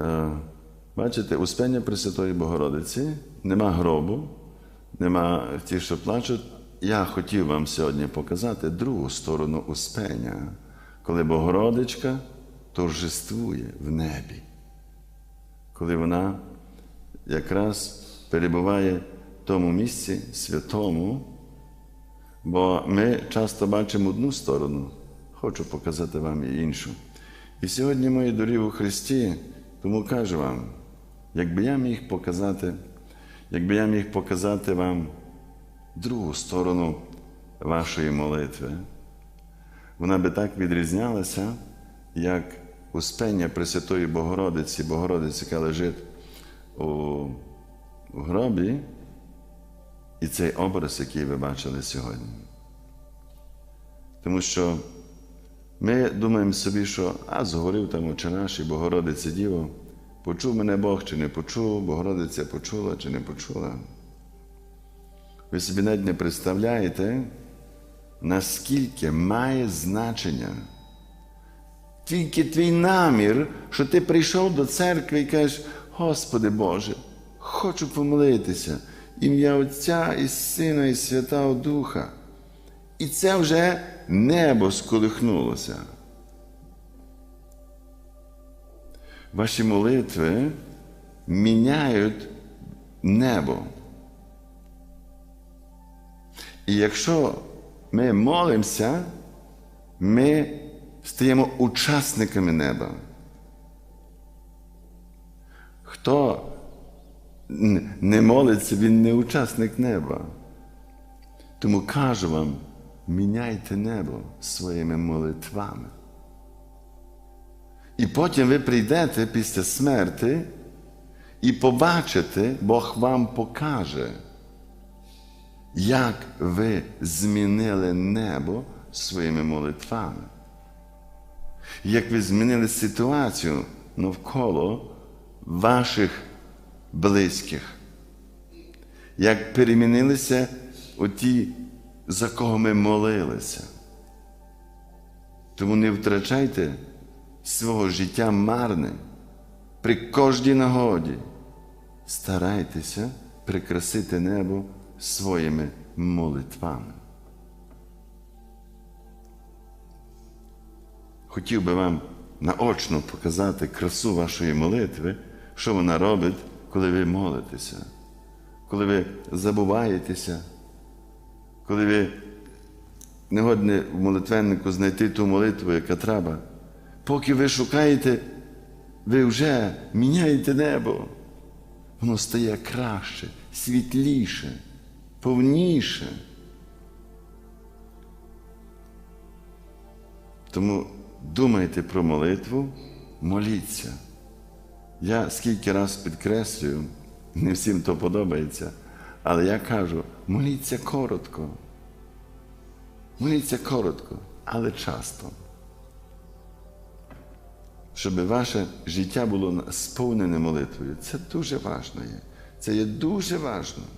Е, Бачите, Успення Пресвятої Богородиці, нема гробу, нема ті, що плачуть. Я хотів вам сьогодні показати другу сторону Успення, коли Богородичка торжествує в небі, коли вона якраз перебуває в тому місці святому, бо ми часто бачимо одну сторону, хочу показати вам і іншу. І сьогодні, мої дорі у Христі, тому кажу вам, якби я міг показати, якби я міг показати вам другу сторону вашої молитви, вона би так відрізнялася, як успення Пресвятої Богородиці, Богородиці, яка лежить у, гробі, і цей образ, який ви бачили сьогодні. Тому що ми думаємо собі, що а згорів там очі наші, Богородице Діво, почув мене Бог чи не почув, Богородиця почула чи не почула. Ви собі навіть не представляєте, наскільки має значення тільки твій намір, що ти прийшов до церкви і кажеш, Господи Боже, хочу помолитися, ім'я Отця і Сина, і Святого Духа. І це вже небо сколихнулося. Ваші молитви міняють небо. І якщо ми молимося, ми стаємо учасниками неба. Хто не молиться, він не учасник неба. Тому кажу вам, міняйте небо своїми молитвами. І потім ви прийдете після смерти і побачите, Бог вам покаже, як ви змінили небо своїми молитвами. Як ви змінили ситуацію навколо ваших близьких, як перемінилися оті, за кого ми молилися. Тому не втрачайте свого життя марне. При кожній нагоді старайтеся прикрасити небо своїми молитвами. Хотів би вам наочно показати красу вашої молитви, що вона робить, коли ви молитеся, коли ви забуваєтеся, коли ви не годні в молитвеннику знайти ту молитву, яка треба. Поки ви шукаєте, ви вже міняєте небо. Воно стає краще, світліше, повніше. Тому думайте про молитву, моліться. Я скільки раз підкреслюю, не всім то подобається, але я кажу, моліться коротко. Моліться коротко, але часто. Щоб ваше життя було сповнене молитвою. Це дуже важливо є. Це є дуже важливо.